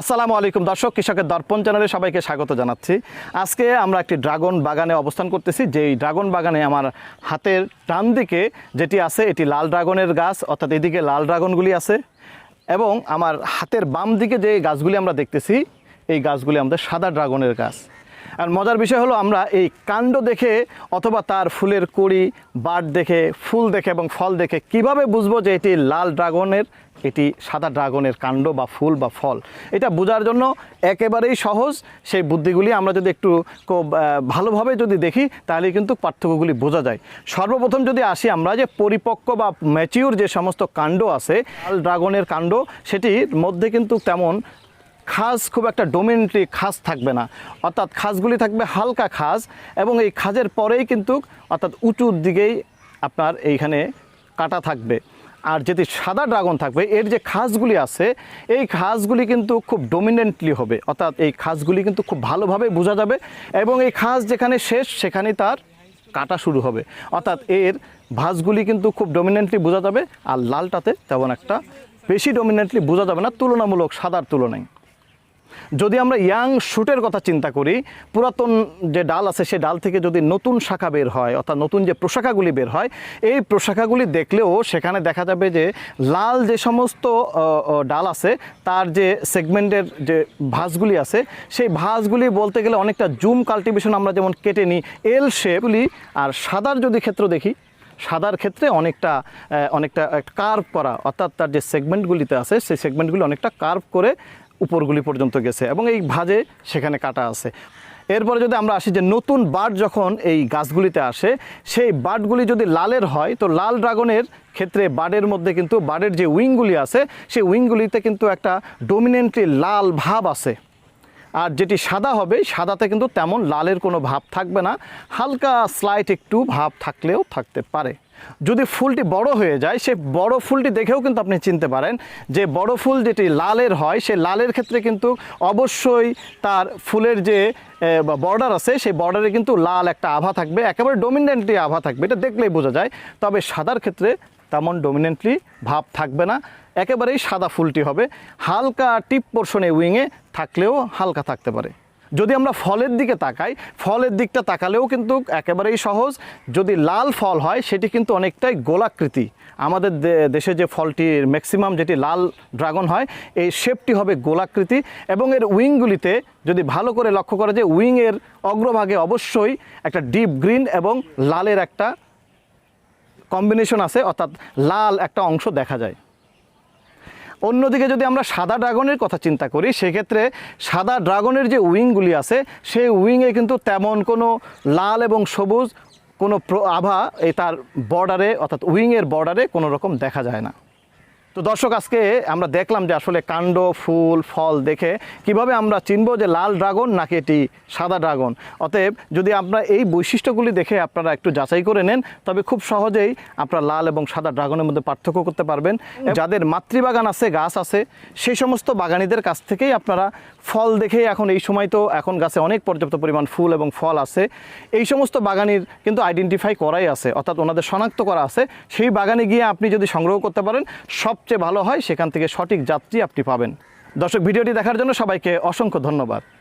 আসসালামু আলাইকুম দর্শক, কৃষকের দর্পণ চ্যানেলে সবাইকে স্বাগত জানাচ্ছি। আজকে আমরা একটি ড্রাগন বাগানে অবস্থান করতেছি, যেই ড্রাগন বাগানে আমার হাতের ডান দিকে যেটি আছে, এটি লাল ড্রাগনের গাছ, অর্থাৎ এদিকে লাল ড্রাগনগুলি আছে এবং আমার হাতের বাম দিকে যে গাছগুলি আমরা দেখতেছি, এই গাছগুলি আমাদের সাদা ড্রাগনের গাছ। আর মজার বিষয় হলো আমরা এই কাণ্ড দেখে অথবা তার ফুলের কুড়ি, বাট দেখে, ফুল দেখে এবং ফল দেখে কীভাবে বুঝব যে এটি লাল ড্রাগনের, এটি সাদা ড্রাগনের কাণ্ড বা ফুল বা ফল? এটা বোঝার জন্য একেবারেই সহজ। সেই বুদ্ধিগুলি আমরা যদি একটু ভালোভাবে যদি দেখি, তাহলে কিন্তু পার্থক্যগুলি বোঝা যায়। সর্বপ্রথম যদি আসি আমরা যে পরিপক্ক বা ম্যাচিউর যে সমস্ত কাণ্ড আছে, লাল ড্রাগনের কাণ্ড, সেটির মধ্যে কিন্তু তেমন খাস খুব একটা ডোমিনেন্টলি খাস থাকবে না। অর্থাৎ খাসগুলি থাকবে হালকা খাস এবং এই খাজের পরেই কিন্তু অর্থাৎ উঁচুর দিকেই আপনার এইখানে কাটা থাকবে। আর যেটি সাদা ড্রাগন থাকবে, এর যে খাসগুলি আছে, এই খাসগুলি কিন্তু খুব ডোমিনেন্টলি হবে। অর্থাৎ এই খাসগুলি কিন্তু খুব ভালোভাবে বোঝা যাবে এবং এই খাস যেখানে শেষ, সেখানেই তার কাটা শুরু হবে। অর্থাৎ এর ভাঁজগুলি কিন্তু খুব ডমিনেন্টলি বোঝা যাবে, আর লালটাতে তেমন একটা বেশি ডমিনেন্টলি বোঝা যাবে না, তুলনামূলক সাদার তুলনায়। যদি আমরা ইয়াং শুটের কথা চিন্তা করি, পুরাতন যে ডাল আছে সে ডাল থেকে যদি নতুন শাখা বের হয়, অর্থাৎ নতুন যে প্রশাখাগুলি বের হয়, এই প্রশাখাগুলি দেখলেও সেখানে দেখা যাবে যে লাল যে সমস্ত ডাল আছে, তার যে সেগমেন্টের যে ভাঁজগুলি আছে, সেই ভাঁজগুলি বলতে গেলে অনেকটা জুম কাল্টিভেশন আমরা যেমন কেটে নিই, এল শেপগুলি, আর সাদার যদি ক্ষেত্র দেখি, সাদার ক্ষেত্রে অনেকটা অনেকটা কার্ভ করা, অর্থাৎ তার যে সেগমেন্টগুলিতে আছে, সেই সেগমেন্টগুলি অনেকটা কার্ভ করে উপরগুলি পর্যন্ত গেছে এবং এই ভাজে সেখানে কাটা আছে। এরপরে যদি আমরা আসি যে নতুন বাট যখন এই গাছগুলিতে আসে, সেই বাটগুলি যদি লালের হয়, তো লাল ড্রাগনের ক্ষেত্রে বাডের মধ্যে কিন্তু বাডের যে উইংগুলি আছে, সেই উইংগুলিতে কিন্তু একটা ডোমিনেন্টলি লাল ভাব আছে। আর যেটি সাদা হবে, সাদাতে কিন্তু তেমন লালের কোনো ভাব থাকবে না, হালকা স্লাইট একটু ভাব থাকলেও থাকতে পারে। যদি ফুলটি বড় হয়ে যায়, সে বড় ফুলটি দেখেও কিন্তু আপনি চিনতে পারেন যে বড় ফুল যেটি লালের হয়, সে লালের ক্ষেত্রে কিন্তু অবশ্যই তার ফুলের যে বর্ডার আছে, সেই বর্ডারে কিন্তু লাল একটা আভা থাকবে, একেবারে ডোমিনেন্টলি আভা থাকবে। এটা দেখলেই বোঝা যায়। তবে সাদার ক্ষেত্রে তেমন ডোমিনেন্টলি ভাব থাকবে না। একেবারেই সাদা ফুলটি হবে। হালকা টিপ পোর্শনে উইংয়ে থাকলেও হালকা থাকতে পারে। যদি আমরা ফলের দিকে তাকাই, ফলের দিকটা তাকালেও কিন্তু একেবারেই সহজ। যদি লাল ফল হয়, সেটি কিন্তু অনেকটাই গোলাকৃতি। আমাদের দেশে যে ফলটির ম্যাক্সিমাম যেটি লাল ড্রাগন হয়, এই শেপটি হবে গোলাকৃতি এবং এর উইংগুলিতে যদি ভালো করে লক্ষ্য করা যায় উইংয়ের অগ্রভাগে অবশ্যই একটা ডিপ গ্রিন এবং লালের একটা কম্বিনেশন আছে, অর্থাৎ লাল একটা অংশ দেখা যায়। অন্যদিকে যদি আমরা সাদা ড্রাগনের কথা চিন্তা করি, সেক্ষেত্রে সাদা ড্রাগনের যে উইংগুলি আছে, সেই উইংয়ে কিন্তু তেমন কোনো লাল এবং সবুজ কোনো আভা এই তার বর্ডারে অর্থাৎ উইংয়ের বর্ডারে কোনো রকম দেখা যায় না। তো দর্শক আজকে আমরা দেখলাম যে আসলে কাণ্ড ফুল ফল দেখে কীভাবে আমরা চিনব যে লাল ড্রাগন নাকি এটি সাদা ড্রাগন। অতএব যদি আপনারা এই বৈশিষ্ট্যগুলি দেখে আপনারা একটু যাচাই করে নেন তবে খুব সহজেই আপনারা লাল এবং সাদা ড্রাগনের মধ্যে পার্থক্য করতে পারবেন। যাদের মাতৃবাগান আছে গাছ আছে সেই সমস্ত বাগানিদের কাছ থেকেই আপনারা ফল দেখেই এখন এই সময় তো এখন গাছে অনেক পর্যাপ্ত পরিমাণ ফুল এবং ফল আছে। এই সমস্ত বাগানির কিন্তু আইডেন্টিফাই করাই আছে অর্থাৎ ওনাদের শনাক্ত করা আছে। সেই বাগানে গিয়ে আপনি যদি সংগ্রহ করতে পারেন সবচেয়ে ভালো হয়, সেখান থেকে সঠিক যাত্রী আপনি পাবেন। দর্শক, ভিডিওটি দেখার জন্য সবাইকে অসংখ্য ধন্যবাদ।